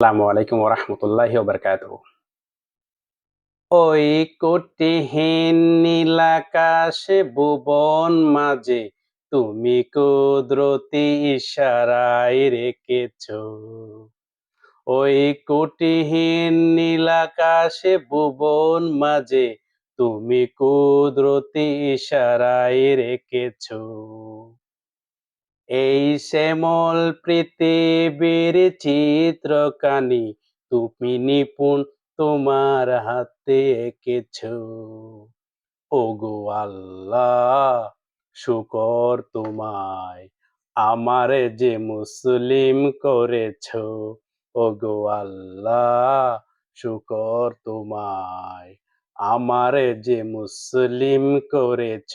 আসসালামু আলাইকুম ওরহমতুল্লাহি ওবরকাত ওই কোটিহীন নীলাকাশে ভুবন মাঝে তুমি কুদরতি ইশারায় রেখেছ। ওই কোটিহীন নীলাকাশে ভুবন মাঝে তুমি কুদরতি ইশারায় রেখেছ। এই শ্যামল পৃথিবীর চিত্রকানি, তুমি নিপুণ তোমার হাতে এঁকেছ। ওগো আল্লাহ, শুকর তোমায়, আমারে যে মুসলিম করেছ। ওগো আল্লাহ, শুকর তোমায়, আমারে যে মুসলিম করেছ।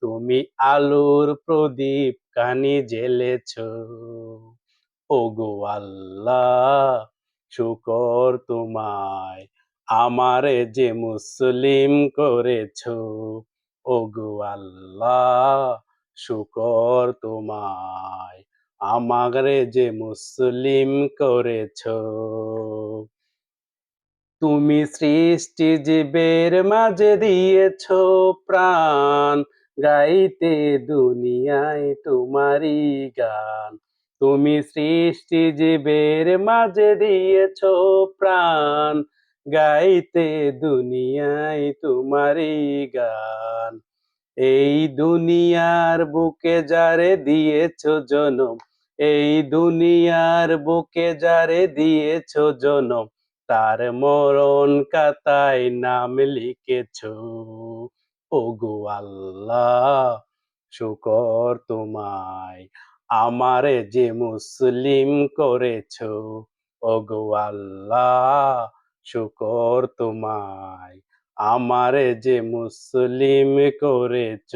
তুমি আলোর প্রদীপ কানি জ্বেলেছ। ওগো আল্লাহ, শুকর তোমায় আমারে যে মুসলিম করেছ। ওগো আল্লাহ, শুকর তোমায় আমারে যে মুসলিম করেছ। তুমি সৃষ্টি জীবের মাঝে দিয়েছ প্রাণ গাইতে দুনিয়ায় তোমারই গান। তুমি সৃষ্টি জীবের মাঝে দিয়েছ প্রাণ। গাইতে দুনিয়ায় তোমারই গান। এই দুনিয়ার বুকে যারে দিয়েছ জনম, এই দুনিয়ার বুকে যারে দিয়েছ জনম, তার মরণ কাতায় নাম লিখেছ। ওগো আল্লাহ, শুকর তোমায়। আমারে যে মুসলিম করেছ, ওগো আল্লাহ, শুকর তোমায়। আমারে যে মুসলিম করেছ।